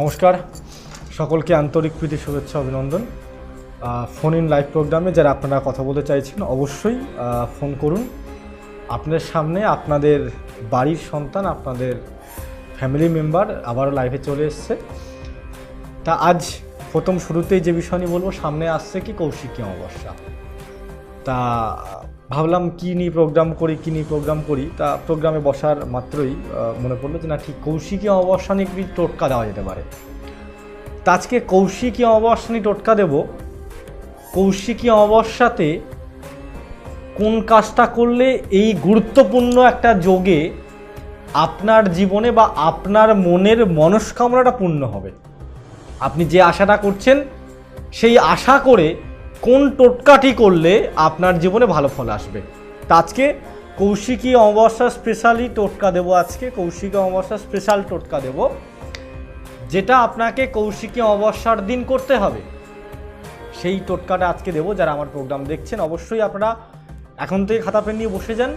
নমস্কার। সকলকে আন্তরিক প্রীতি, শুভেচ্ছা, অভিনন্দন। ফোন ইন লাইভ প্রোগ্রামে যারা আপনারা কথা বলতে চাইছেন, অবশ্যই ফোন করুন। আপনাদের সামনে আপনাদের বাড়ির সন্তান, আপনাদের ফ্যামিলি মেম্বার আবারও লাইভে চলে এসছে। তা আজ প্রথম শুরুতেই যে বিষয় নিয়ে বলব, সামনে আসছে কি কৌশিকী অমাবস্যা। তা ভাবলাম কি নিয়ে প্রোগ্রাম করি, কী নিয়ে প্রোগ্রাম করি, তা প্রোগ্রামে বসার মাত্রই মনে পড়ল যে না, ঠিক কৌশিকী অমাবস্যা নিয়ে কি টোটকা দেওয়া যেতে পারে। তা আজকে কৌশিকী অমাবস্যা নিয়ে টোটকা দেব। কৌশিকী অমাবস্যাতে কোন কাজটা করলে এই গুরুত্বপূর্ণ একটা যোগে আপনার জীবনে বা আপনার মনের মনস্কামনাটা পূর্ণ হবে? আপনি যে আশাটা করছেন, সেই আশা করে কোন টোটকাটি করলে আপনার জীবনে ভালো ফল আসবে? তা আজকে কৌশিকী অমাবস্যা স্পেশালি টোটকা দেবো আজকে, কৌশিকী অমাবস্যা স্পেশাল টোটকা দেব, যেটা আপনাকে কৌশিকী অমাবস্যার দিন করতে হবে। সেই টোটকাটা আজকে দেবো যারা আমার প্রোগ্রাম দেখছেন, অবশ্যই আপনারা এখন থেকে খাতা পেন নিয়ে বসে যান।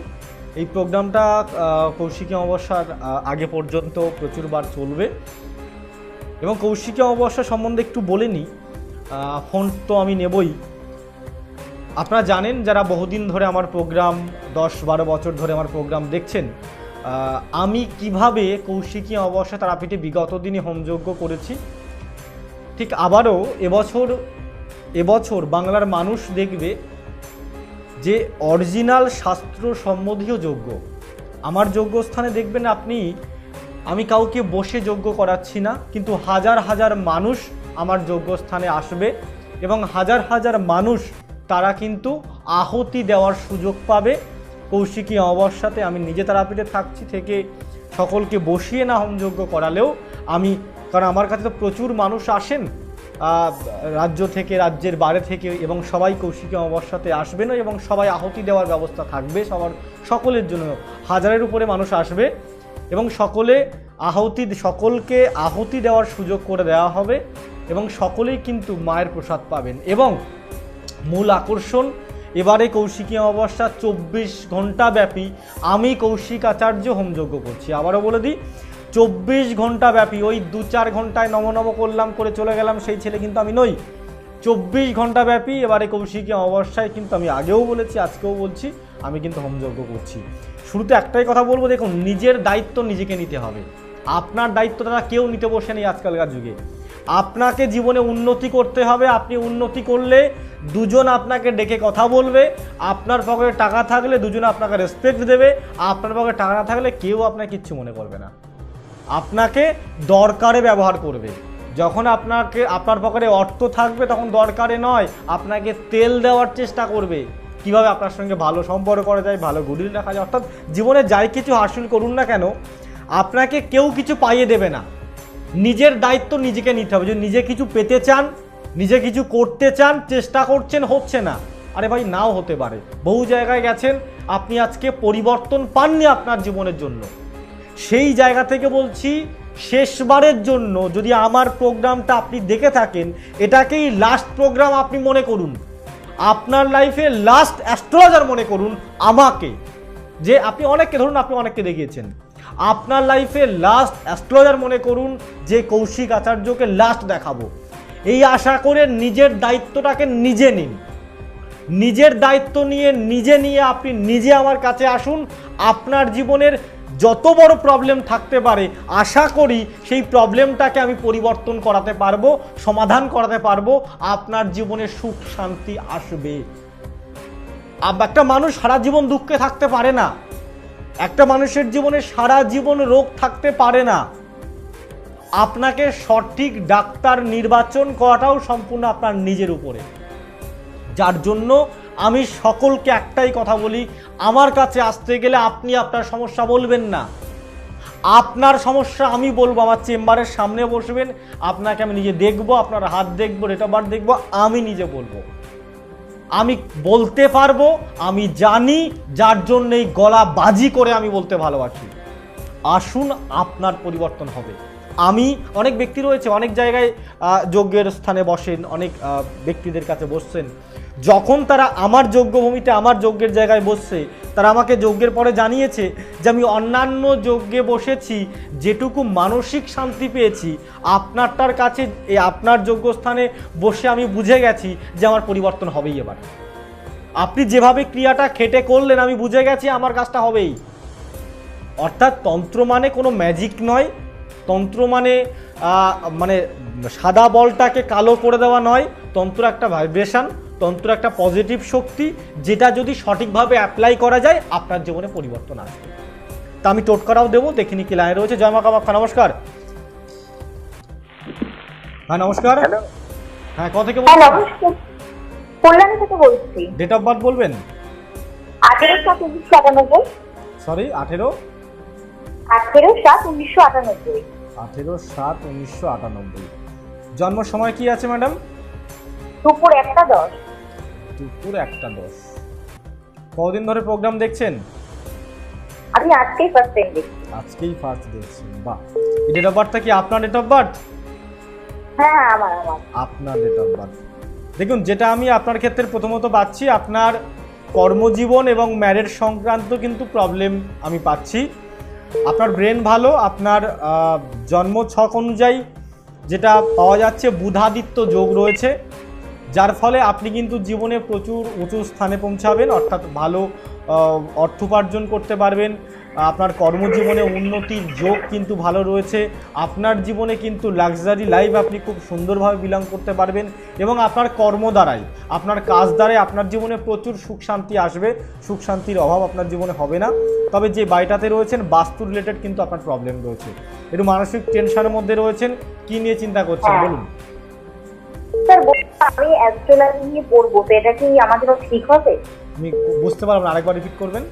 এই প্রোগ্রামটা কৌশিকী অমাবস্যার আগে পর্যন্ত প্রচুরবার চলবে। এবং কৌশিকী অমাবস্যা সম্বন্ধে একটু বলে নিই ফোন তো আমি নেবই। আপনারা জানেন যারা বহুদিন ধরে আমার প্রোগ্রাম, দশ বারো বছর ধরে আমার প্রোগ্রাম দেখছেন আমি কীভাবে কৌশিকী অমাবস্যা তারাপীঠে বিগত দিনে হোমযজ্ঞ করেছি, ঠিক আবারও এবছর এবছর বাংলার মানুষ দেখবে যে অরিজিনাল শাস্ত্র সম্বন্ধীয় যজ্ঞ। আমার যজ্ঞস্থানে দেখবেন আপনি, আমি কাউকে বসে যজ্ঞ করাচ্ছি না, কিন্তু হাজার হাজার মানুষ আমার যজ্ঞস্থানে আসবে এবং হাজার হাজার মানুষ তারা কিন্তু আহতি দেওয়ার সুযোগ পাবে। কৌশিকী অমাবস্যাতে আমি নিজে তারাপীঠে থাকছি, থেকে সকলকে বসিয়ে না হোমযজ্ঞ করালেও আমি, কারণ আমার কাছে তো প্রচুর মানুষ আসেন রাজ্য থেকে, রাজ্যের বাইরে থেকে, এবং সবাই কৌশিকী অমাবস্যাতে আসবেন এবং সবাই আহতি দেওয়ার ব্যবস্থা থাকবে, সবার, সকলের জন্য। হাজারের উপরে মানুষ আসবে, এবং সকলে আহতি, সকলকে আহতি দেওয়ার সুযোগ করে দেওয়া হবে, এবং সকলেই কিন্তু মায়ের প্রসাদ পাবেন। এবং মূল আকর্ষণ। এবারে কৌশিকী অমাবস্যা চব্বিশ ঘণ্টা ব্যাপী আমি কৌশিক আচার্য হোমযজ্ঞ করছি। আবারও বলে দিই, চব্বিশ ঘণ্টা ব্যাপী ওই দু চার ঘন্টায় নম নম করলাম, করে চলে গেলাম, সেই ছেলে কিন্তু আমি নই। চব্বিশ ঘণ্টা ব্যাপী এবারে কৌশিকী অমাবস্যায় কিন্তু আমি আগেও বলেছি, আজকেও বলছি, আমি কিন্তু হোমযজ্ঞ করছি। শুরুতে একটাই কথা বলব, দেখুন, নিজের দায়িত্ব নিজেকে নিতে হবে। আপনার দায়িত্বটা কেউ নিতে বসে নেই আজকালকার যুগে। আপনাকে জীবনে উন্নতি করতে হবে, আপনি উন্নতি করলে দুজন আপনাকে ডেকে কথা বলবে, আপনার পকেটে টাকা থাকলে দুজনে আপনাকে রেসপেক্ট দেবে, আপনার পকেটে টাকা না থাকলে কেউ আপনাকে কিচ্ছু মনে করবে না। আপনাকে দরকারে ব্যবহার করবে। যখন আপনাকে, আপনার পকেটে অর্থ থাকবে তখন দরকারে নয়, আপনাকে তেল দেওয়ার চেষ্টা করবে। কীভাবে আপনার সঙ্গে ভালো সম্পর্ক করা যায়, ভালো গুডিল রাখা যায়, অর্থাৎ জীবনে যাই কিছু হাসিল করুন না কেন, আপনাকে কেউ কিছু পাইয়ে দেবে না। নিজের দায়িত্ব নিজেকে নিতে হবে। যদি নিজে কিছু পেতে চান, নিজে কিছু করতে চান, চেষ্টা করছেন, হচ্ছে না। আরে ভাই, নাও হতে পারে। বহু জায়গায় গেছেন, আপনি আজকে পরিবর্তন পাননি আপনার জীবনের জন্য। সেই জায়গা থেকে বলছি, শেষবারের জন্য যদি আমার প্রোগ্রামটা আপনি দেখে থাকেন, এটাকেই লাস্ট প্রোগ্রাম আপনি মনে করুন। আপনার লাইফে লাস্ট অ্যাস্ট্রোলজার মনে করুন আমাকে। যে আপনি অনেককে, ধরুন আপনি অনেককে দেখিয়েছেন। আপনার লাইফে লাস্ট অ্যাস্ট্রোলজার মনে করুন, যে কৌশিক আচার্যকে লাস্ট দেখাবো। এই আশা করে নিজের দায়িত্বটাকে নিজে নিন। নিজের দায়িত্ব নিয়ে, নিজে নিয়ে আপনি নিজে আমার কাছে আসুন। আপনার জীবনের যত বড় প্রবলেম থাকতে পারে, আশা করি সেই প্রবলেমটাকে আমি পরিবর্তন করাতে পারব, সমাধান করাতে পারব। আপনার জীবনে সুখ, শান্তি আসবে। একটা মানুষ সারা জীবন দুঃখে থাকতে পারে না। একটা মানুষের জীবনে সারা জীবন রোগ থাকতে পারে না। আপনাকে সঠিক ডাক্তার নির্বাচন করাটাও সম্পূর্ণ আপনার নিজের উপরে। যার জন্য আমি সকলকে একটাই কথা বলি, আমার কাছে আসতে গেলে আপনি আপনার সমস্যা বলবেন না। আপনার সমস্যা আমি বলব, আমার চেম্বারের সামনে বসবেন, আপনাকে আমি নিজে দেখব, আপনার হাত দেখব বার্থ দেখব, আমি নিজে বলব। আমি বলতে পারব, আমি জানি, যার জন্য এই গলা বাজি করে আমি বলতে ভালোবাসি। আসুন, আপনার পরিবর্তন হবে। আমি অনেক ব্যক্তি রয়েছে, অনেক জায়গায় যজ্ঞের স্থানে বসেন, অনেক ব্যক্তিদের কাছে বসছেন। যখন তারা আমার যজ্ঞভূমিতে আমার যজ্ঞের জায়গায় বসছে, তারা আমাকে যজ্ঞের পরে জানিয়েছে যে আমি অন্যান্য যজ্ঞে বসেছি, যেটুকু মানসিক শান্তি পেয়েছি, আপনারটার কাছে এই আপনার যজ্ঞস্থানে বসে আমি বুঝে গেছি যে আমার পরিবর্তন হবেই এবার। আপনি যেভাবে ক্রিয়াটা খেটে করলেন, আমি বুঝে গেছি আমার কাজটা হবেই। অর্থাৎ তন্ত্র মানে কোনো ম্যাজিক নয়। তন্ত্র মানে মানে সাদা বলটাকে কালো করে দেওয়া নয়। তন্ত্র একটা ভাইব্রেশন তন্ত্র একটা পজিটিভ শক্তি যেটা যদি সঠিকভাবে অ্যাপ্লাই করা যায় আপনার জীবনে পরিবর্তন আসবে। তা আমি টোটকারাও দেবো দেখিনি কি লাইনে রয়েছে। জয় মা কামাখ্যা নমস্কার। হ্যাঁ নমস্কার। হ্যাঁ কোথা থেকে হ্যাঁ বলছেন? নমস্কার। কল্যাণী থেকে বলছি। ডেট অফ বার্থ বলবেন? আঠেরো সাত উনিশশো আটানব্বই। সরি আঠেরো? আঠেরো সাত উনিশশো আটানব্বই। আঠেরো সাত উনিশশো আটানব্বই। জন্ম সময় কি আছে ম্যাডাম? দুপুর একটা দশ। দুপুর একটা দশ। কদিন ধরে প্রোগ্রাম দেখছেন? আমি আজকেই ফার্স্ট টাইম দেখছি। আজকেই ফার্স্ট দেখছেন বাহ। ডেট অফ বার্থটা কি আপনার ডেট অফ বার্থ হ্যাঁ হ্যাঁ আমার আমার। আপনার ডেট অফ বার্থ দেখুন যেটা আমি আপনার ক্ষেত্রে প্রথমত পাচ্ছি আপনার কর্মজীবন এবং ম্যারেজ সংক্রান্ত কিন্তু প্রবলেম আমি পাচ্ছি। আপনার ব্রেন ভালো আপনার জন্ম ছক অনুযায়ী যেটা পাওয়া যাচ্ছে বুধাদিত্য যোগ রয়েছে। যার ফলে আপনি কিন্তু জীবনে প্রচুর উঁচু স্থানে পৌঁছাবেন অর্থাৎ ভালো অর্থ উপার্জন করতে পারবেন। আপনার কর্মজীবনে উন্নতির যোগ কিন্তু ভালো রয়েছে। আপনার জীবনে কিন্তু লাক্সারি লাইফ আপনি খুব সুন্দরভাবে বিলং করতে পারবেন এবং আপনার কর্ম দ্বারাই আপনার কাজ দ্বারাই আপনার জীবনে প্রচুর সুখ শান্তি আসবে। সুখ শান্তির অভাব আপনার জীবনে হবে না। তবে যে বাড়িটাতে রয়েছেন বাস্তু রিলেটেড কিন্তু আপনার প্রবলেম রয়েছে। একটু মানসিক টেনশনের মধ্যে রয়েছেন কী নিয়ে চিন্তা করছেন হ্যাঁ। বলুন। স্যার আমি অ্যাস্ট্রোলজি নিয়ে পড়ব তো এটা কি আমাদের ঠিক হবে? আমি বুঝতে পারলাম আরেকবার রিপিট করবেন?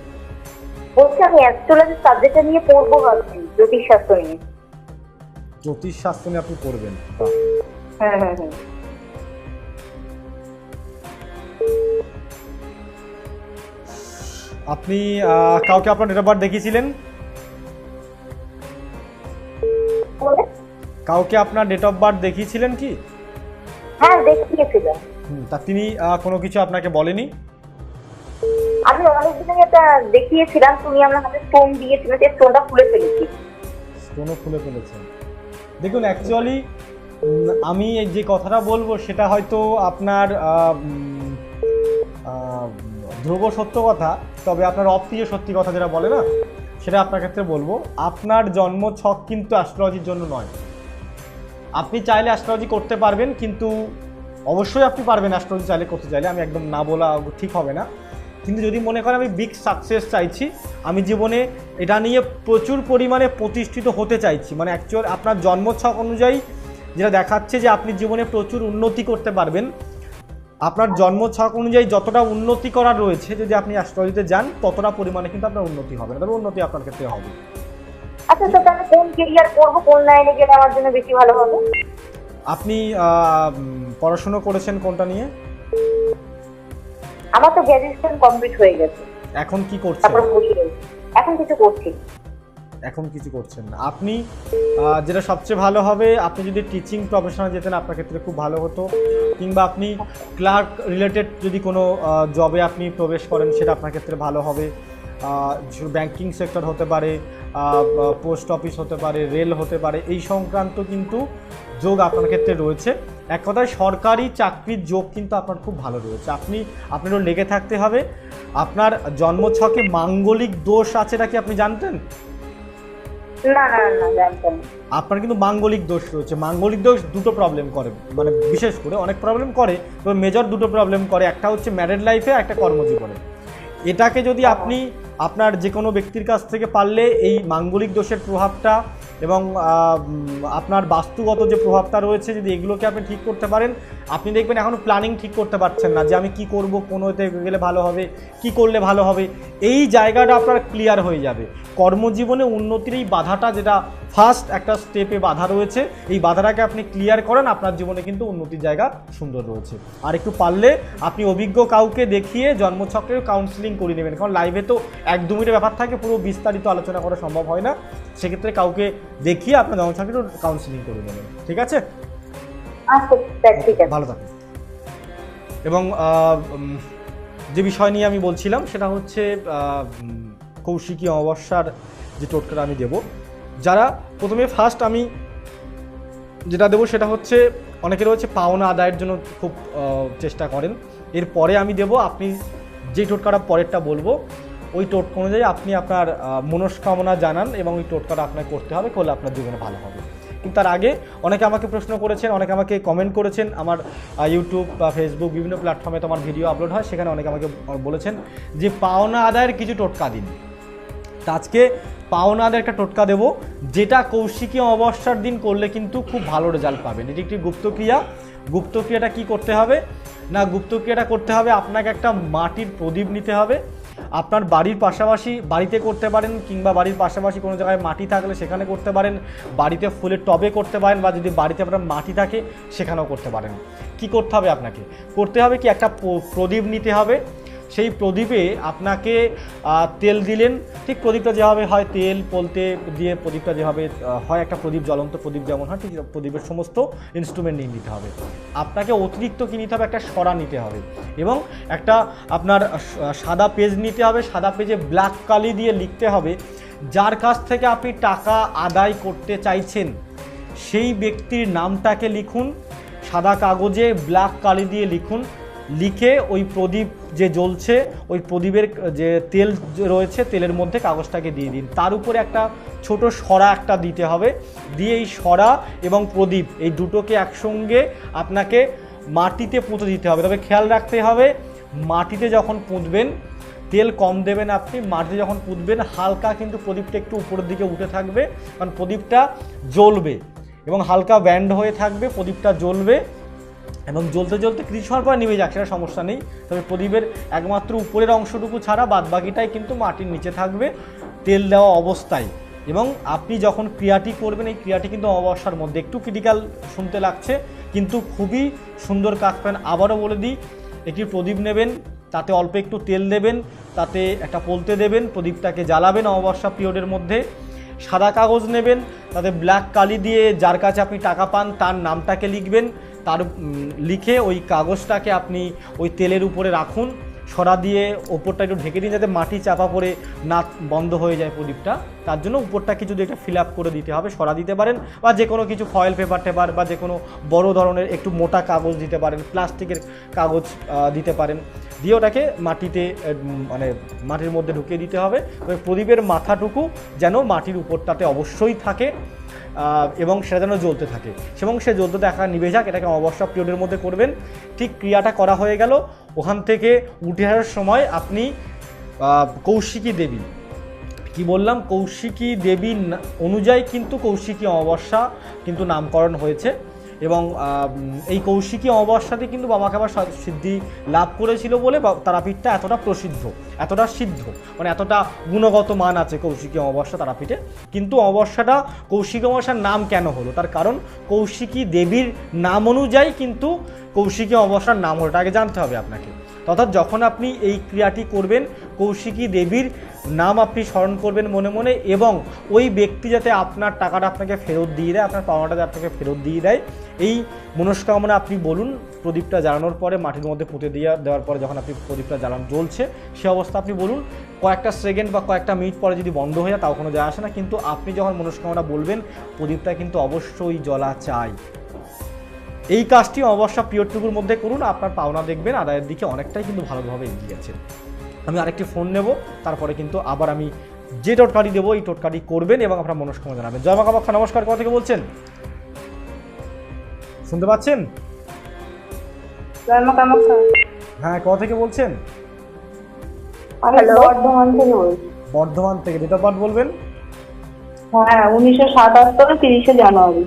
বলছি আমি অ্যাস্ট্রোলজি সাবজেক্টটা নিয়ে পড়ব ভাবছি জ্যোতিষশাস্ত্র নিয়ে। জ্যোতিষ শাস্ত্র নিয়ে আপনি বাহ। হুম হুম হুম আপনি কাউকে আপনার ডেট অফ বার্থ দেখিয়েছিলেন? কাউকে আপনার ডেট অফ বার্থ দেখিয়েছিলেন কি? তা তিনি কোনো কিছু আপনাকে বলেনি? আমি অনেকদিন আগে একটা দেখিয়েছিলাম তুমি আমার হাতে স্টোন দিয়েছিলে যে স্টোনটা খুলে ফেলেছি। কোনো খুলে ফেলেছেন। দেখুন অ্যাকচুয়ালি আমি এই যে কথাটা বলব সেটা হয়তো আপনার ধ্রুব সত্য কথা তবে আপনার অপ্রিয় সত্যি কথা যেটা বলে না সেটা আপনার ক্ষেত্রে বলব আপনার জন্ম ছক কিন্তু অ্যাস্ট্রোলজির জন্য নয়। আপনি চাইলে অ্যাস্ট্রোলজি করতে পারবেন কিন্তু অবশ্যই আপনি পারবেন অ্যাস্ট্রোলজি চাইলে, করতে চাইলে, আমি একদম না বলা ঠিক হবে না। কিন্তু যদি মনে করেন আমি বিগ সাকসেস চাইছি, আমি জীবনে এটা নিয়ে প্রচুর পরিমাণে প্রতিষ্ঠিত হতে চাইছি। মানে অ্যাকচুয়াল আপনার জন্মছক অনুযায়ী যেটা দেখাচ্ছে যে আপনি জীবনে প্রচুর উন্নতি করতে পারবেন। আপনার জন্মছক অনুযায়ী যতটা উন্নতি করার রয়েছে, যদি আপনি অ্যাস্ট্রোলজিতে যান, ততটা পরিমাণে কিন্তু আপনার উন্নতি হবে না। তবে উন্নতি আপনার ক্ষেত্রে হবে। আচ্ছা তাহলে কোন কেরিয়ার করব, কোন লাইনে গেলে আমার জন্য বেশি ভালো হবে? আপনি পড়াশুনো করেছেন কোনটা নিয়ে? আমার তো গ্র্যাজুয়েশন কমপ্লিট হয়ে গেছে। এখন কি করছেন? এখন কিছু করছি। এখন কিছু করছেন না। আপনি যেটা সবচেয়ে ভালো হবে আপনি যদি টিচিং প্রফেশনে যেতেন আপনার ক্ষেত্রে খুব ভালো হতো। কিংবা আপনি ক্লার্ক রিলেটেড যদি কোনো জবে আপনি প্রবেশ করেন সেটা আপনার ক্ষেত্রে ভালো হবে। ব্যাংকিং সেক্টর হতে পারে পোস্ট অফিস হতে পারে রেল হতে পারে এই সংক্রান্ত কিন্তু যোগ আপনার ক্ষেত্রে রয়েছে। এক কথায় সরকারি চাকরির যোগ কিন্তু আপনার খুব ভালো রয়েছে। আপনি আপনারও লেগে থাকতে হবে। আপনার জন্মছকে মাঙ্গলিক দোষ আছে নাকি আপনি জানতেন। আপনার কিন্তু মাঙ্গলিক দোষ রয়েছে। মাঙ্গলিক দোষ দুটো প্রবলেম করে মানে বিশেষ করে অনেক প্রবলেম করে তবে মেজর দুটো প্রবলেম করে। একটা হচ্ছে ম্যারেড লাইফে একটা কর্মজীবনে। এটাকে যদি আপনি আপনার যে কোনো ব্যক্তির কাছ থেকে পারলে এই মাঙ্গলিক দোষের প্রভাবটা এবং আপনার বাস্তুগত যে প্রভাবটা রয়েছে যদি এগুলোকে আপনি ঠিক করতে পারেন, আপনি দেখবেন এখনও প্ল্যানিং ঠিক করতে পারছেন না যে আমি কি করব কোন হতে গেলে ভালো হবে, কি করলে ভালো হবে। এই জায়গাটা আপনার ক্লিয়ার হয়ে যাবে। কর্মজীবনে উন্নতির এই বাধাটা যেটা ফার্স্ট একটা স্টেপে বাধা রয়েছে। এই বাধাটাকে আপনি ক্লিয়ার করেন আপনার জীবনে কিন্তু উন্নতির জায়গা সুন্দর রয়েছে। আর একটু পারলে আপনি অভিজ্ঞ কাউকে দেখিয়ে জন্মছকের কাউন্সিলিং করে নেবেন। কারণ লাইভে তো এক দু মিনিটের ব্যাপার থাকে পুরো বিস্তারিত আলোচনা করা সম্ভব হয় না। সেক্ষেত্রে কাউকে দেখিয়ে আপনার জন্মছকের কাউন্সিলিং করে নেবেন। ঠিক আছে? আচ্ছা স্যার ঠিক আছে। ভালো থাকুন। এবং যে বিষয় নিয়ে আমি বলছিলাম সেটা হচ্ছে কৌশিকী অমাবস্যার যে টোটকাটা আমি দেব যারা প্রথমে ফার্স্ট আমি যেটা দেবো সেটা হচ্ছে, অনেকে রয়েছে পাওনা আদায়ের জন্য খুব চেষ্টা করেন। এরপরে আমি দেব, আপনি যে টোটকাটা পরেরটা বলব, ওই টোটকা অনুযায়ী আপনি আপনার মনস্কামনা জানান এবং ওই টোটকাটা আপনাকে করতে হবে, করলে আপনার জীবনে ভালো হবে। কিন্তু তার আগে অনেকে আমাকে প্রশ্ন করেছেন, অনেকে আমাকে কমেন্ট করেছেন, আমার ইউটিউব বা ফেসবুক বিভিন্ন প্ল্যাটফর্মে তো আমার ভিডিও আপলোড হয়, সেখানে অনেকে আমাকে বলেছেন যে পাওনা আদায়ের কিছু টোটকা দিন। তা আজকে পাওনাদের একটা টোটকা দেবো, যেটা কৌশিকী অমাবস্যার দিন করলে কিন্তু খুব ভালো রেজাল্ট পাবেন। এটি একটি গুপ্তক্রিয়া। গুপ্তক্রিয়াটা কি করতে হবে? না, গুপ্তক্রিয়াটা করতে হবে আপনাকে একটা মাটির প্রদীপ নিতে হবে। আপনার বাড়ির পাশাপাশি বাড়িতে করতে পারেন কিংবা বাড়ির পাশাপাশি কোনো জায়গায় মাটি থাকলে সেখানে করতে পারেন। বাড়িতে ফুলের টবে করতে পারেন বা যদি বাড়িতে আপনার মাটি থাকে, সেখানেও করতে পারেন। কি করতে হবে আপনাকে? করতে হবে কি একটা প্রদীপ নিতে হবে। সেই প্রদীপে আপনাকে তেল দিলেন। ঠিক প্রদীপটা যেভাবে হয়, তেল পলতে দিয়ে প্রদীপটা যেভাবে হয়, একটা প্রদীপ, জ্বলন্ত প্রদীপ যেমন হয়, ঠিক প্রদীপের সমস্ত ইনস্ট্রুমেন্ট নিয়ে নিতে হবে। আপনাকে অতিরিক্ত কি নিতে হবে? একটা সরা নিতে হবে এবং একটা আপনার সাদা পেজ নিতে হবে। সাদা পেজে ব্ল্যাক কালি দিয়ে লিখতে হবে, যার কাছ থেকে আপনি টাকা আদায় করতে চাইছেন, সেই ব্যক্তির নামটাকে লিখুন, সাদা কাগজে ব্ল্যাক কালি দিয়ে লিখুন, লিখে ওই প্রদীপ যে জ্বলছে, ওই প্রদীপের, যে তেল রয়েছে, তেলের মধ্যে কাগজটাকে দিয়ে দিন। তার উপরে একটা ছোট সরা একটা দিতে হবে। দিয়ে এই সরা এবং প্রদীপ, এই দুটোকে একসঙ্গে আপনাকে মাটিতে পুঁতে দিতে হবে। তবে খেয়াল রাখতে হবে, মাটিতে যখন পুঁতবেন, তেল কম দেবেন আপনি, মাটিতে যখন পুঁতবেন, হালকা কিন্তু প্রদীপটা একটু উপরের দিকে উঠে থাকবে। কারণ প্রদীপটা জ্বলবে এবং হালকা ব্যান্ড হয়ে থাকবে, প্রদীপটা জ্বলবে। এবং জ্বলতে জ্বলতে কিছু সময় পর নিভে যাক, সেটা সমস্যা নেই। তবে প্রদীপের একমাত্র উপরের অংশটুকু ছাড়া বাদবাকিটাই কিন্তু মাটির নিচে থাকবে, তেল দেওয়া অবস্থায়। এবং আপনি যখন ক্রিয়াটি করবেন, এই ক্রিয়াটি কিন্তু অমাবস্যার মধ্যে। একটু ক্রিটিক্যাল শুনতে লাগছে, কিন্তু খুবই সুন্দর কাজ পাবেন আবারও বলে দিই, একটি প্রদীপ নেবেন, তাতে অল্প একটু তেল দেবেন, তাতে একটা পলতে দেবেন, প্রদীপটাকে জ্বালাবেন অমাবস্যা পিরিয়ডের মধ্যে। সাদা কাগজ নেবেন, তাতে ব্ল্যাক কালি দিয়ে, যার কাছে আপনি টাকা পান, তার নামটাকে লিখবেন। তার লিখে ওই কাগজটাকে আপনি ওই তেলের উপরে রাখুন, সরা দিয়ে ওপরটা একটু ঢেকে দিন যাতে মাটি চাপা পড়ে না বন্ধ হয়ে যায় প্রদীপটা। তার জন্য উপরটা কিছু একটা ফিল আপ করে দিতে হবে, সরা দিতে পারেন বা যে কোনো কিছু ফয়েল পেপার টেপার বা যে কোনো বড় ধরনের একটু মোটা কাগজ দিতে পারেন, প্লাস্টিকের কাগজ দিতে পারেন। দিয়ে ওটাকে মাটিতে মানে মাটির মধ্যে ঢুকিয়ে দিতে হবে। প্রদীপের মাথাটুকু যেন মাটির উপরটাতে অবশ্যই থাকে। এবং সেটা যেন জ্বলতে থাকে। এবং সে জ্বলতে দেখা নিভে যাক এটাকে অবসর পিরিয়ডের মধ্যে করবেন। ঠিক ক্রিয়াটা করা হয়ে গেল। ওখান থেকে উঠে আসার সময় আপনি কৌশিকী দেবী। কি বললাম? কৌশিকী দেবী অনুযায়ী কিন্তু কৌশিকী অমাবস্যা কিন্তু নামকরণ হয়েছে। এবং এই কৌশিকী অমাবস্যাতে কিন্তু বাবা খাবার সিদ্ধি লাভ করেছিল বলে তারাপীঠটা এতটা প্রসিদ্ধ, এতটা সিদ্ধ মানে এতটা গুণগত মান আছে কৌশিকী অমাবস্যা তারাপীঠে। কিন্তু অমাবস্যাটা কৌশিকী অমাবস্যার নাম কেন হলো? তার কারণ কৌশিকী দেবীর নাম অনুযায়ী কিন্তু কৌশিকী অমাবস্যার নাম হলো। এটা আগে জানতে হবে আপনাকে। অর্থাৎ যখন আপনি এই ক্রিয়াটি করবেন, কৌশিকী দেবীর নাম আপনি স্মরণ করবেন মনে মনে এবং ওই ব্যক্তি যাতে আপনার টাকাটা আপনাকে ফেরত দিয়ে দেয়, আপনার পাওনাটা যাতে আপনাকে ফেরত দিয়ে দেয়, এই মনস্কামনা আপনি বলুন, প্রদীপটা জ্বালানোর পরে, মাটির মধ্যে পুঁতে দিয়ে দেওয়ার পরে যখন আপনি প্রদীপটা জ্বালানো জ্বলছে, সে অবস্থা আপনি বলুন, কয়েকটা সেকেন্ড বা কয়েকটা মিনিট পরে যদি বন্ধ হয়ে যায় তাও কোনো যায় আসে না, কিন্তু আপনি যখন মনস্কামনা বলবেন, প্রদীপটা কিন্তু অবশ্যই জ্বলা চাই। এই কাজটি অবশ্যই পিরিয়ডটুকুর মধ্যে করুন আপনার পাওনা দেখবেন আদায়ের দিকে অনেকটাই কিন্তু ভালোভাবে এগিয়ে গেছে আমি আরেকটি ফোন নেব তারপরে কিন্তু আবার আমি যে টোটকাটি দেবো এই টোটকাটি করবেন এবং আপনার মনস্কামনা জানাবেন। জয় মা কামাখ্যা নমস্কার কথা থেকে বলছেন? শুনতে পাচ্ছেন? জয় মা কামাখ্যা হ্যাঁ কথা থেকে বলছেন? বর্ধমান থেকে বলছি। বর্ধমান থেকে ডেট অফ বার্থ বলবেন? হ্যাঁ উনিশশো সাতাত্তর তিরিশে জানুয়ারি।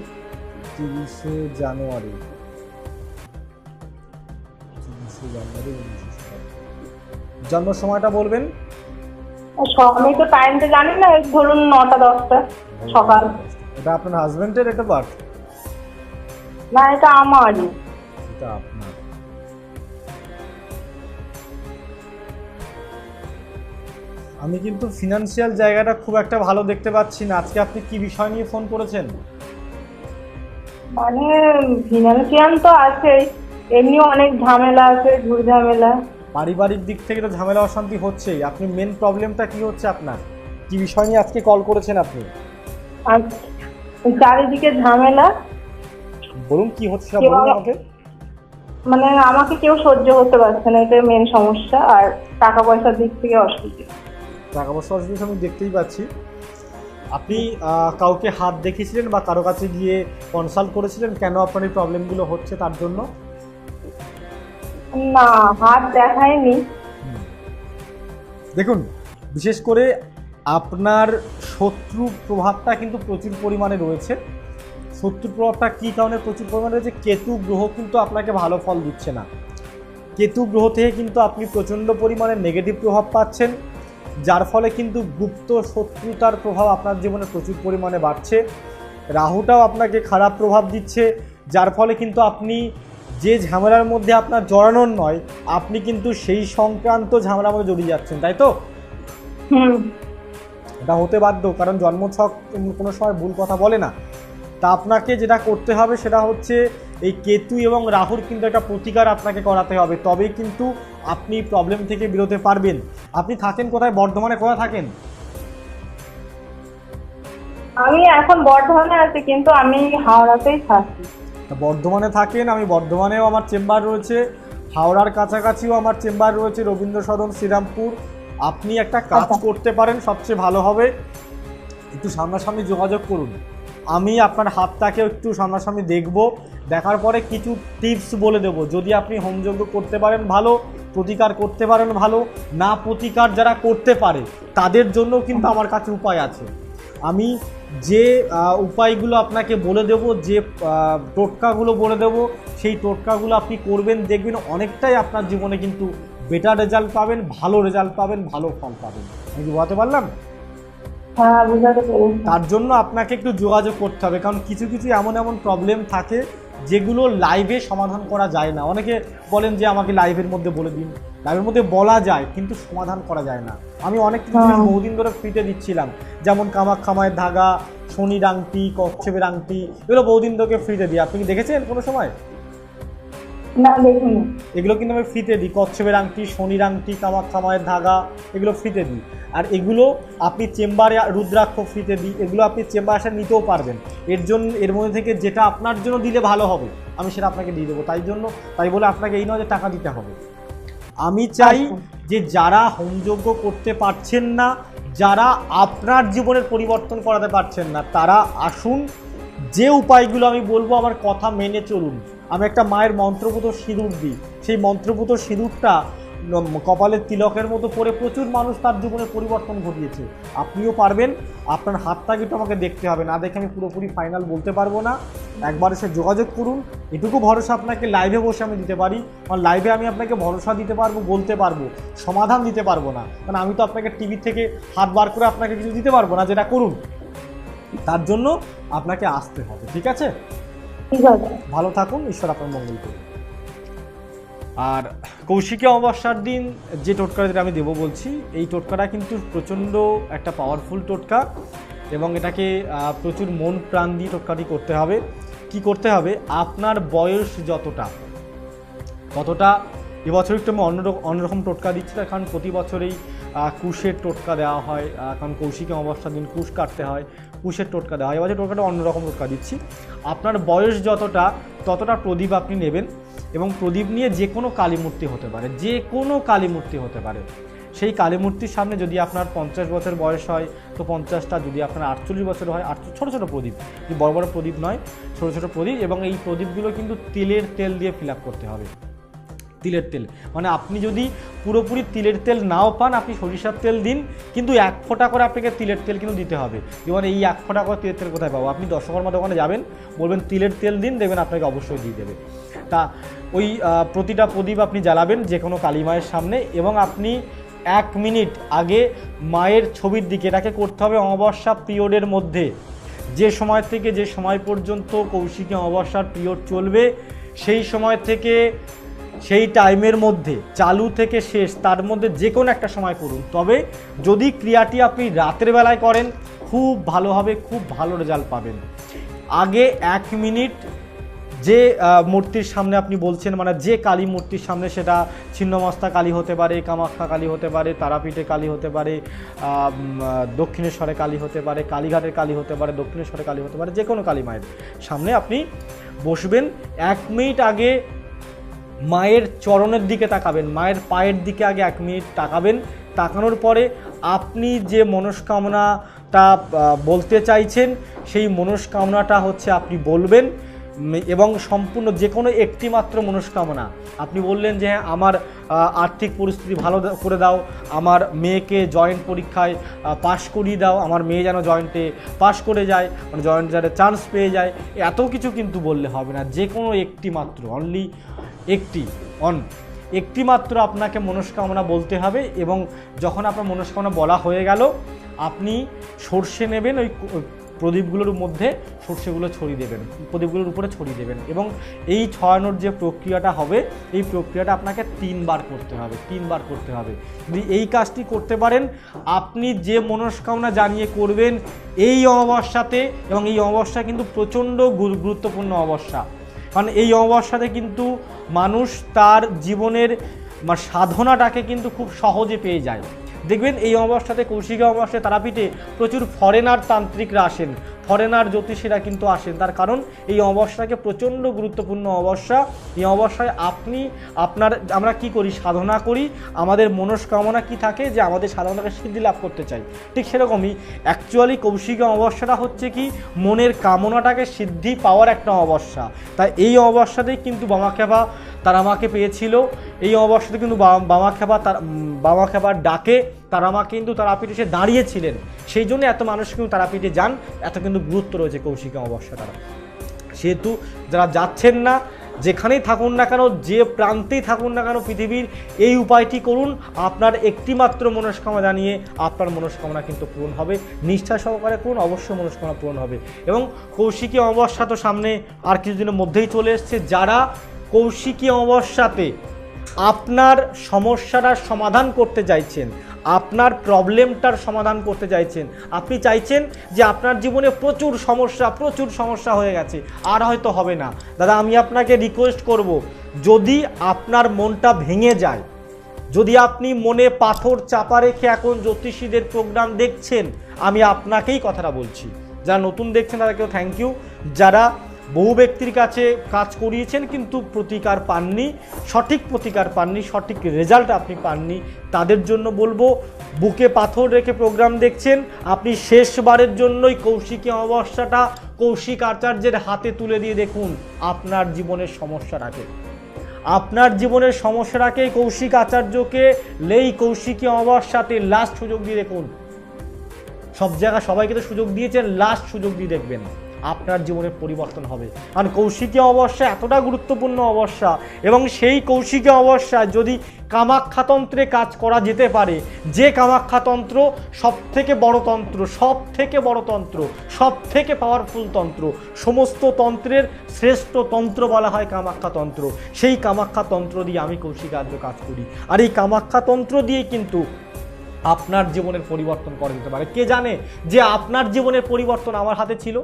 তিরিশে জানুয়ারি। তিরিশে জানুয়ারি জন্ম সময়টা বলবেন? আমি তো টাইমটা জানি না ধরুন নটা দশটা সকাল। এটা আপনার হাজবেন্ডের অফ বার্থ না এটা আমারই এটা আপনার। আমি কিন্তু ফিনান্সিয়াল জায়গাটা খুব একটা ভালো দেখতে পাচ্ছি না। আজকে আপনি কি বিষয় নিয়ে ফোন করেছেন? মানে ফিনান্সিয়াল তো আছেই এমনিও অনেক ঝামেলা আছে ঝুড় ঝামেলা পারিবারিক দিক থেকে তো ঝামেলা অশান্তি হচ্ছেই। আপনি মেন প্রবলেমটা কি হচ্ছে আপনার? কি বিষয় নিয়ে আজকে কল করেছেন আপনি? আর চারিদিকে ঝামেলা। বলুন কি হচ্ছে বলুন আমাকে। মানে আমাকে কেউ সহ্য করতে পারছে না এটাই মেন সমস্যা। আর টাকা পয়সার দিক থেকে অসুবিধা। টাকা পয়সা অসুবিধা আমি দেখতেই পাচ্ছি। আপনি কাউকে হাত দেখিয়েছিলেন বা কারও কাছে গিয়ে কনসাল্ট করেছিলেন কেন আপনার এই প্রবলেমগুলো হচ্ছে তার জন্য? না হাত দেখায়নি। দেখুন বিশেষ করে আপনার শত্রু প্রভাবটা কিন্তু প্রচুর পরিমাণে রয়েছে। শত্রু প্রভাবটা কী কারণে প্রচুর পরিমাণে রয়েছে? কেতু গ্রহ কিন্তু আপনাকে ভালো ফল দিচ্ছে না। কেতু গ্রহ থেকে কিন্তু আপনি প্রচণ্ড পরিমাণে নেগেটিভ প্রভাব পাচ্ছেন। যার ফলে কিন্তু গুপ্ত শত্রুতার প্রভাব আপনার জীবনে প্রচুর পরিমাণে বাড়ছে। রাহুটাও আপনাকে খারাপ প্রভাব দিচ্ছে যার ফলে কিন্তু আপনি যে ঝামেলার মধ্যে আপনার জড়ানোর নয় আপনি কিন্তু সেই সংক্রান্ত ঝামেলার মধ্যে জড়িয়ে যাচ্ছেন তাই তো? এটা হতে বাধ্য কারণ জন্মছক কোনো সময় ভুল কথা বলে না। তা আপনাকে যেটা করতে হবে সেটা হচ্ছে এই কেতু এবং রাহুর কিন্তু একটা প্রতিকার আপনাকে করাতে হবে। তবেই কিন্তু আপনি প্রবলেম থেকে বেরোতে পারবেন। আপনি থাকেন কোথায়? বর্ধমানে কোথায় থাকেন? আমি এখন বর্ধমানে আছি কিন্তু আমি হাওড়াতেই থাকি। বর্ধমানে থাকেন আমি বর্ধমানেও আমার চেম্বার রয়েছে। হাওড়ার কাছাকাছিও আমার চেম্বার রয়েছে রবীন্দ্র সদন শ্রীরামপুর। আপনি একটা কাজ আচ্ছা। করতে পারেন সবচেয়ে ভালো হবে। একটু সামনাসামনি যোগাযোগ করুন। আমি আপনার হাতটাকে একটু সামনাসামনি দেখব। দেখার পরে কিছু টিপস বলে দেবো। যদি আপনি হোমযজ্ঞ করতে পারেন ভালো, প্রতিকার করতে পারেন ভালো, না প্রতিকার যারা করতে পারে, তাদের জন্য কিন্তু আমার কাছে উপায় আছে। আমি যে উপায়গুলো আপনাকে বলে দেব, যে টোটকাগুলো বলে দেব, সেই টোটকাগুলো আপনি করবেন, দেখবেন অনেকটাই আপনার জীবনে কিন্তু বেটার রেজাল্ট পাবেন, ভালো রেজাল্ট পাবেন, ভালো ফল পাবেন। আমি কি বোঝাতে পারলাম? হ্যাঁ বুঝাতে পেরেছি। তার জন্য আপনাকে একটু যোগাযোগ করতে হবে কারণ কিছু কিছু এমন এমন প্রবলেম থাকে যেগুলো লাইভে সমাধান করা যায় না। অনেকে বলেন যে আমাকে লাইভের মধ্যে বলে দিন। লাইভের মধ্যে বলা যায় কিন্তু সমাধান করা যায় না। আমি অনেক কিছু হ্যাঁ। বহুদিন ধরে ফ্রিতে দিচ্ছিলাম। যেমন কামাক্ষামায়ের ধাগা শনির আংটি কচ্ছপের আংটি এগুলো বহুদিন ধরে ফ্রিতে দিই। আপনি কি দেখেছেন কোনো সময়? না দেখিনি। এগুলো কিন্তু আমি ফ্রিতে দিই। কচ্ছপের আংটি শনির আংটি কামাক্ষা মায়ের ধাগা এগুলো ফ্রিতে দিই। আর এগুলো আপনি চেম্বারে রুদ্রাক্ষ ফ্রিতে দিই। এগুলো আপনি চেম্বার আসে নিতেও পারবেন। এর জন্য এর মধ্যে থেকে যেটা আপনার জন্য দিলে ভালো হবে আমি সেটা আপনাকে দিয়ে দেবো। তাই জন্য তাই বলে আপনাকে এই নয় যে টাকা দিতে হবে। আমি চাই আচ্ছা। যে যারা হোমযজ্ঞ করতে পারছেন না যারা আপনার জীবনের পরিবর্তন করাতে পারছেন না তারা আসুন যে উপায়গুলো আমি বলব আমার কথা মেনে চলুন। আমি একটা মায়ের মন্ত্রপুত সিঁদুর দিই। সেই মন্ত্রপুত সিঁদুরটা কপালের তিলকের মতো পরে প্রচুর মানুষ তার জীবনে পরিবর্তন ঘটিয়েছে। আপনিও পারবেন, আপনার হাতটা কিন্তু আমাকে দেখতে হবে। না দেখে আমি পুরোপুরি ফাইনাল বলতে পারব না। একবার এসে যোগাযোগ করুন। এটুকু ভরসা আপনাকে লাইভে বসে আমি দিতে পারি। কারণ লাইভে আমি আপনাকে ভরসা দিতে পারব, বলতে পারব। সমাধান দিতে পারব না। কারণ আমি তো আপনাকে টিভি থেকে হাত বার করে আপনাকে কিছু দিতে পারব না। যেটা করুন। তার জন্য আপনাকে আসতে হবে ঠিক আছে? ঠিক আছে। ভালো থাকুন ঈশ্বর আপনার মঙ্গল করুন। আর কৌশিকী অমাবস্যার দিন যে টোটকাটা যেটা আমি দেবো বলছি এই টোটকাটা কিন্তু প্রচণ্ড একটা পাওয়ারফুল টোটকা এবং এটাকে প্রচুর মন প্রাণ দিয়ে টোটকাটি করতে হবে। কি করতে হবে? আপনার বয়স যতটা ততটা এবছর একটু আমি অন্য অন্যরকম টোটকা দিচ্ছি না কারণ প্রতি বছরেই কুশের টোটকা দেওয়া হয় কারণ কৌশিকী অমাবস্যার দিন কুশ কাটতে হয়, কুশের টোটকা দেওয়া হয়। এবছর টোটকাটা অন্যরকম টোটকা দিচ্ছি। আপনার বয়স যতটা, ততটা প্রদীপ আপনি নেবেন এবং প্রদীপ নিয়ে যে কোনো কালী মূর্তি হতে পারে, যে কোনো কালী মূর্তি হতে পারে। সেই কালী মূর্তির সামনে যদি আপনার পঞ্চাশ বছর বয়স হয়, তো পঞ্চাশটা যদি আপনার আটচল্লিশ বছর হয় আট ছোটো ছোটো প্রদীপ। বড় বড় প্রদীপ নয়, ছোটো ছোটো প্রদীপ এবং এই প্রদীপগুলো কিন্তু তেলের তেল দিয়ে ফিল করতে হবে। তিলের তেল। মানে আপনি যদি পুরোপুরি তিলের তেল নাও পান, আপনি সরিষার তেল দিন, কিন্তু এক ফোঁটা করে আপনাকে তিলের তেল কিন্তু দিতে হবে। যেমন এই এক ফোঁটা করে তিলের তেল কোথায় পাবো? আপনি দশকর্মা দোকানে যাবেন, বলবেন তিলের তেল দিন দেবেন আপনাকে অবশ্যই দিয়ে দেবে। তা ওই প্রতিটা প্রদীপ আপনি জ্বালাবেন যে কোনো কালী মায়ের সামনে, এবং আপনি এক মিনিট আগে মায়ের ছবির দিকে, এটাকে করতে হবে অমাবস্যা পিরিয়ডের মধ্যে। যে সময় থেকে যে সময় পর্যন্ত কৌশিকী অমাবস্যার পিরিয়ড চলবে, সেই সময় থেকে সেই টাইমের মধ্যে, চালু থেকে শেষ, তার মধ্যে যে কোনো একটা সময় করুন। তবে যদি ক্রিয়াটি আপনি রাতের বেলায় করেন, খুব ভালো হবে, খুব ভালো রেজাল্ট পাবেন। আগে এক মিনিট যে মূর্তির সামনে আপনি বলছেন মানে যে কালী মূর্তির সামনে সেটা ছিন্নমস্তা কালী হতে পারে, কামাখ্যা কালী হতে পারে, তারাপীঠে কালী হতে পারে দক্ষিণেশ্বরে কালী হতে পারে, কালীঘাটের কালী হতে পারে, দক্ষিণেশ্বরে কালী হতে পারে, যে কোনো কালী মায়ের সামনে আপনি বসবেন। এক মিনিট আগে মায়ের চরণের দিকে তাকাবেন, মায়ের পায়ের দিকে আগে এক মিনিট তাকাবেন, তাকানোর পরে আপনি যে মনস্কামনাটা বলতে চাইছেন, সেই মনস্কামনাটা হচ্ছে আপনি বলবেন এবং সম্পূর্ণ যে কোনো একটি মাত্র মনস্কামনা। আপনি বললেন যে হ্যাঁ আমার আর্থিক পরিস্থিতি ভালো করে দাও, আমার মেয়েকে জয়েন্ট পরীক্ষায় পাশ করিয়ে দাও, আমার মেয়ে যেন জয়েন্টে পাশ করে যায় মানে জয়েন্ট যাতে চান্স পেয়ে যায়, এত কিছু কিন্তু বললে হবে না। যে কোনো একটি মাত্র অনলি একটি অন একটি মাত্র আপনাকে মনস্কামনা বলতে হবে এবং যখন আপনার মনস্কামনা বলা হয়ে গেল, আপনি সর্ষে নেবেন ওই ওই প্রদীপগুলোর মধ্যে সর্ষেগুলো ছড়িয়ে দেবেন, প্রদীপগুলোর উপরে ছড়িয়ে দেবেন এবং এই ছড়ানোর যে প্রক্রিয়াটা হবে, এই প্রক্রিয়াটা আপনাকে তিনবার করতে হবে, তিনবার করতে হবে। যদি এই কাজটি করতে পারেন, আপনি যে মনস্কামনা জানিয়ে করবেন এই অমাবস্যাতে, এবং এই অমাবস্যা কিন্তু প্রচণ্ড গুরু- গুরুত্বপূর্ণ অমাবস্যা। কারণ এই অমাবস্যাতে কিন্তু মানুষ তার জীবনের সাধনাটাকে কিন্তু খুব সহজে পেয়ে যায়। দেখবেন এই অমাবস্যাতে কৌশিকা অমাবস্যায় তারাপীঠে প্রচুর ফরেনার তান্ত্রিকরা আসেন। ফরেনার জ্যোতিষীরা কিন্তু আসেন। তার কারণ এই অবস্যাকে প্রচণ্ড গুরুত্বপূর্ণ অবস্যা এই অমাবস্যায় আপনি আপনার আমরা কি করি? সাধনা করি। আমাদের মনস্কামনা কি থাকে? যে আমাদের সাধনাকে সিদ্ধি লাভ করতে চাই। ঠিক সেরকমই অ্যাকচুয়ালি কৌশিক অবস্যাটা হচ্ছে কি? মনের কামনাটাকে সিদ্ধি পাওয়ার একটা অবস্যা তাই এই অবস্যাতেই কিন্তু বামাখ্যাপা তারা আমাকে পেয়েছিল। এই অবস্যাতে কিন্তু বা- বামাখ্যাপা তার উম, বামাখ্যাপার ডাকে তারা মা কিন্তু তারাপীঠে এসে দাঁড়িয়েছিলেন। সেই জন্য এত মানুষ কিন্তু তারাপীঠে যান, এত কিন্তু গুরুত্ব রয়েছে কৌশিকা অমাবস্যাটার সেহেতু যারা যাচ্ছেন না, যেখানেই থাকুন না কেন, যে প্রান্তেই থাকুন না কেন পৃথিবীর, এই উপায়টি করুন। আপনার একটিমাত্র মনস্কামনা জানিয়ে আপনার মনস্কামনা কিন্তু পূরণ হবে। নিষ্ঠা সহকারে করুন, অবশ্যই মনস্কামনা পূরণ হবে। এবং কৌশিকী অমাবস্যা তো সামনে আর কিছুদিনের মধ্যেই চলে এসছে। যারা কৌশিকী অমাবস্যাতে আপনার সমস্যাটার সমাধান করতে চাইছেন আপনার প্রবলেমটার সমাধান করতে চাইছেন। আপনি চাইছেন যে আপনার জীবনে প্রচুর সমস্যা প্রচুর সমস্যা হয়ে গেছে, আর হয়তো হবে না। দাদা, আমি আপনাকে রিকোয়েস্ট করব, যদি আপনার মনটা ভেঙে যায়, যদি আপনি মনে পাথর চাপা রেখে এখন জ্যোতিষীদের প্রোগ্রাম দেখছেন, আমি আপনাকেই কথাটা বলছি। যারা নতুন দেখছেন, তাদেরকেও থ্যাংক ইউ যারা বহু ব্যক্তির কাছে কাজ করিয়েছেন, কিন্তু প্রতিকার পাননি, সঠিক প্রতিকার পাননি, সঠিক রেজাল্ট আপনি পাননি। তাদের জন্য বলব, বুকে পাথর রেখে প্রোগ্রাম দেখছেন, আপনি শেষবারের জন্যই কৌশিকী অমাবস্যাটা, কৌশিক আচার্যের হাতে তুলে দিয়ে দেখুন, আপনার জীবনের সমস্যাটাকে আপনার জীবনের সমস্যাটাকে কৌশিক আচার্যকে লেই কৌশিকী অমাবস্যাতে লাস্ট সুযোগ দিয়ে দেখুন। সব জায়গায় সবাইকে তো সুযোগ দিয়েছেন লাস্ট সুযোগ দিয়ে দেখবেন। আপনার জীবনের পরিবর্তন হবে। কারণ কৌশিকী অমাবস্যা এতটা গুরুত্বপূর্ণ অমাবস্যা এবং সেই কৌশিকী অমাবস্যায় যদি কামাখ্যাতন্ত্রে কাজ করা যেতে পারে, যে কামাখ্যাতন্ত্র সব থেকে বড় তন্ত্র সব থেকে বড় তন্ত্র সব থেকে পাওয়ারফুল তন্ত্র, সমস্ত তন্ত্রের শ্রেষ্ঠ তন্ত্র বলা হয় কামাখ্যাতন্ত্র। সেই কামাখ্যাতন্ত্র দিয়ে আমি কৌশিকার্য কাজ করি। আর এই কামাখ্যাতন্ত্র দিয়েই কিন্তু আপনার জীবনের পরিবর্তন করে দিতে পারে। কে জানে যে আপনার জীবনের পরিবর্তন আমার হাতে ছিল?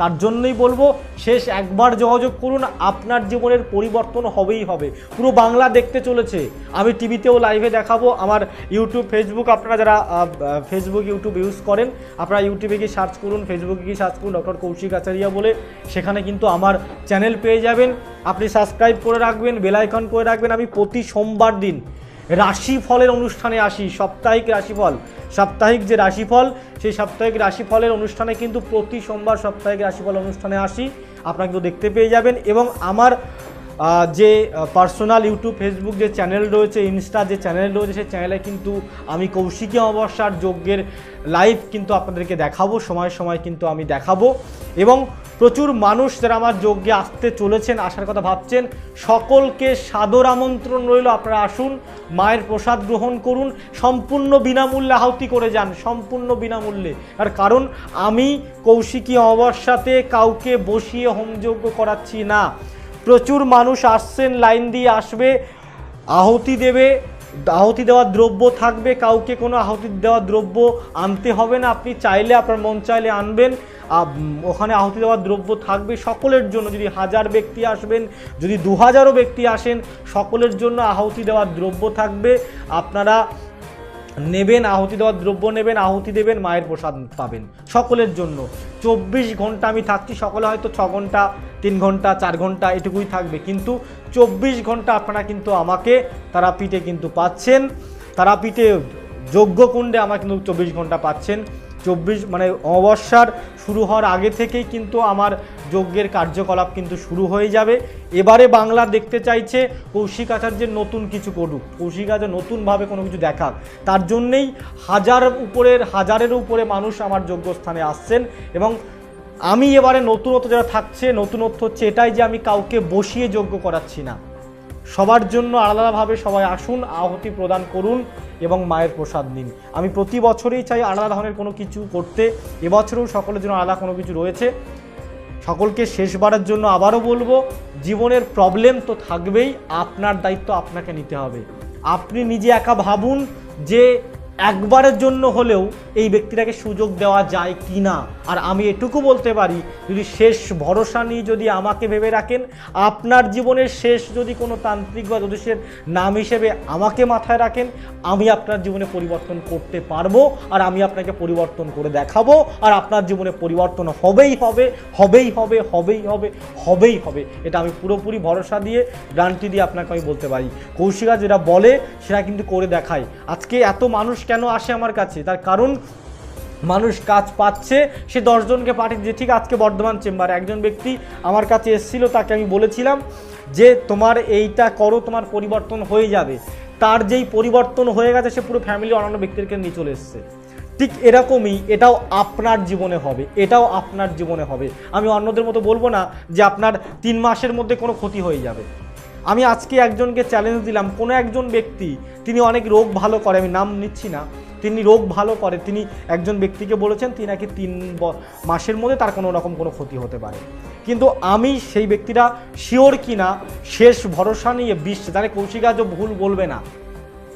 তার জন্যই বলব, শেষ একবার যোগাযোগ করুন, আপনার জীবনের পরিবর্তন হবেই হবে। পুরো বাংলা দেখতে চলেছে। আমি টিভিতেও লাইভে দেখাবো, আমার ইউটিউব ফেসবুক আপনারা যারা ফেসবুক ইউটিউব ইউজ করেন, আপনারা ইউটিউবে গিয়ে সার্চ করুন ফেসবুকে গিয়ে সার্চ করুন ডক্টর কৌশিক আচারিয়া বলে। সেখানে কিন্তু আমার চ্যানেল পেয়ে যাবেন। আপনি সাবস্ক্রাইব করে রাখবেন বেল আইকন করে রাখবেন। আমি প্রতি সোমবার দিন রাশিফলের অনুষ্ঠানে আসি, সাপ্তাহিক রাশিফল। সাপ্তাহিক যে রাশিফল, সেই সাপ্তাহিক রাশিফলের অনুষ্ঠানে কিন্তু প্রতি সোমবার সাপ্তাহিক রাশিফল অনুষ্ঠানে আসি। আপনারা কিন্তু দেখতে পেয়ে যাবেন এবং আমার যে পার্সোনাল ইউটিউব ফেসবুক যে চ্যানেল রয়েছে ইনস্টা যে চ্যানেল রয়েছে, সেই চ্যানেলে কিন্তু আমি কৌশিকী অমাবস্যার যজ্ঞের লাইভ কিন্তু আপনাদেরকে দেখাবো, সময় সময় কিন্তু আমি দেখাবো। এবং প্রচুর মানুষ যারা আমার যজ্ঞে আসতে চলেছেন, আসার কথা ভাবছেন। সকলকে সাদর আমন্ত্রণ রইল, আপনারা আসুন, মায়ের প্রসাদ গ্রহণ করুন, সম্পূর্ণ বিনামূল্যে আহুতি করে যান, সম্পূর্ণ বিনামূল্যে। আর কারণ, আমি কৌশিকী অমাবস্যাতে কাউকে বসিয়ে হোমযজ্ঞ করাচ্ছি না। প্রচুর মানুষ আসছেন, লাইন দিয়ে আসবে, আহুতি দেবে আহুতি দেওয়ার দ্রব্য থাকবে, কাউকে কোনো আহুতি দেওয়ার দ্রব্য আনতে হবে না। আপনি চাইলে, আপনার মন চাইলে আনবেন। ওখানে আহুতি দেওয়ার দ্রব্য থাকবে সকলের জন্য। যদি হাজার ব্যক্তি আসবেন, যদি দু হাজারও ব্যক্তি আসেন, সকলের জন্য আহুতি দেওয়ার দ্রব্য থাকবে। আপনারা নেবেন, আহুতি দেওয়ার দ্রব্য নেবেন, আহুতি দেবেন, মায়ের প্রসাদ পাবেন সকলের জন্য। চব্বিশ ঘণ্টা আমি থাকছি, সকলে হয়তো ছ ঘণ্টা, তিন ঘণ্টা, চার ঘণ্টা এটুকুই থাকবে। কিন্তু চব্বিশ ঘণ্টা আপনারা কিন্তু আমাকে তারাপীঠে কিন্তু পাচ্ছেন। তারাপীঠে যজ্ঞকুণ্ডে আমার কিন্তু চব্বিশ ঘণ্টা পাচ্ছেন। চব্বিশ মানে অমাবস্যার শুরু হওয়ার আগে থেকেই কিন্তু আমার যজ্ঞের কার্যকলাপ কিন্তু শুরু হয়ে যাবে। এবারে বাংলা দেখতে চাইছে কৌশিক আচার্যের নতুন কিছু করুক কৌশিক আচার্য নতুনভাবে কোনো কিছু দেখাক। তার জন্যেই হাজার উপরের, হাজারের উপরে মানুষ আমার যজ্ঞস্থানে আসছেন এবং আমি এবারে নতুনত্ব যারা থাকছে, নতুনত্ব হচ্ছে এটাই যে আমি কাউকে বসিয়ে যোগ্য করাচ্ছি না। সবার জন্য আলাদাভাবে সবাই আসুন, আহতি প্রদান করুন এবং মায়ের প্রসাদ নিন। আমি প্রতি বছরেই চাই আলাদা ধরনের কোনো কিছু করতে। এবছরেও সকলের জন্য আলাদা কোনো কিছু রয়েছে। সকলকে শেষবারের জন্য আবারও বলব, জীবনের প্রবলেম তো থাকবেই, আপনার দায়িত্ব আপনাকে নিতে হবে। আপনি নিজে একা ভাবুন যে একবারের জন্য হলেও এই ব্যক্তিটাকে সুযোগ দেওয়া যায় কি না? আর আমি এটুকু বলতে পারি, যদি শেষ ভরসা নিয়ে যদি আমাকে ভেবে রাখেন, আপনার জীবনের শেষ যদি কোনো তান্ত্রিক বা জ্যোতিষের নাম হিসেবে আমাকে মাথায় রাখেন, আমি আপনার জীবনে পরিবর্তন করতে পারব আর আমি আপনাকে পরিবর্তন করে দেখাবো আর আপনার জীবনে পরিবর্তন হবেই হবে হবেই হবে হবেই হবে হবেই হবে। এটা আমি পুরোপুরি ভরসা দিয়ে, গ্যারান্টি দিয়ে আপনাকে আমি বলতে পারি। কৌশিকা যেটা বলে, সেটা কিন্তু করে দেখায়। আজকে এত মানুষ কেন আসে আমার কাছে? তার কারণ, মানুষ কাজ পাচ্ছে, সে দশজনকে পাঠিয়ে দিচ্ছে ঠিক আজকে বর্ধমান চেম্বারে। একজন ব্যক্তি আমার কাছে এসেছিল, তাকে আমি বলেছিলাম যে, তোমার এইটা করো, তোমার পরিবর্তন হয়ে যাবে। তার যেই পরিবর্তন হয়ে গেছে, সে পুরো ফ্যামিলি অন্যান্য ব্যক্তিদেরকে নিয়ে চলে এসছে। ঠিক এরকমই, এটাও আপনার জীবনে হবে, এটাও আপনার জীবনে হবে। আমি অন্যদের মতো বলব না যে, আপনার তিন মাসের মধ্যে কোনো ক্ষতি হয়ে যাবে। আমি আজকে একজনকে চ্যালেঞ্জ দিলাম, কোনো একজন ব্যক্তি, তিনি অনেক রোগ ভালো করে, আমি নাম নিচ্ছি না, তিনি রোগ ভালো করে, তিনি একজন ব্যক্তিকে বলেছেন তিনি নাকি তিন মাসের মধ্যে তার কোনো রকম কোনো ক্ষতি হতে পারে। কিন্তু আমি সেই ব্যক্তিটা শিওর কিনা, শেষ ভরসা নিয়ে বিশ্বে তাহলে কৌশিকাজও ভুল বলবে না।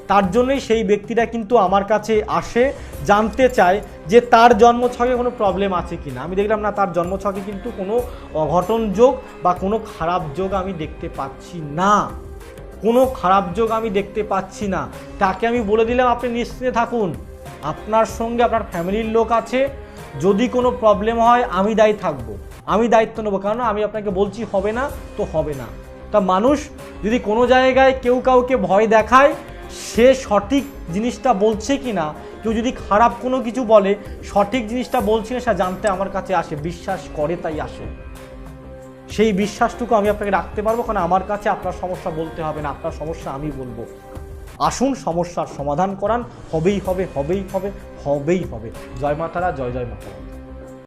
তার জন্যই সেই ব্যক্তিটা কিন্তু আমার কাছে আসে, জানতে চায় যে তার জন্মছকে কোনো প্রবলেম আছে কি না আমি দেখলাম না তার জন্মছকে কিন্তু কোনো অঘটন যোগ বা কোনো খারাপ যোগ আমি দেখতে পাচ্ছি না। কোনো খারাপ যোগ আমি দেখতে পাচ্ছি না। তাকে আমি বলে দিলাম, আপনি নিশ্চিন্তে থাকুন। আপনার সঙ্গে আপনার ফ্যামিলির লোক আছে। যদি কোনো প্রবলেম হয়, আমি দায়ী থাকব। আমি দায়িত্ব নেব। কারণ আমি আপনাকে বলছি, হবে না তো হবে না। তা মানুষ যদি কোনো জায়গায় কেউ কাউকে ভয় দেখায় সে সঠিক জিনিসটা বলছে কি না কেউ যদি খারাপ কোনো কিছু বলে, সঠিক জিনিসটা বলছে না সে জানতে আমার কাছে আসে, বিশ্বাস করে তাই আসে। সেই বিশ্বাসটুকু আমি আপনাকে রাখতে পারব, কারণ আমার কাছে আপনার সমস্যা বলতে হবে না, আপনার সমস্যা আমি বলব। আসুন সমস্যার সমাধান করান, হবেই হবে হবেই হবে হবেই হবে। জয় মাতারা, জয় জয় মাতারা।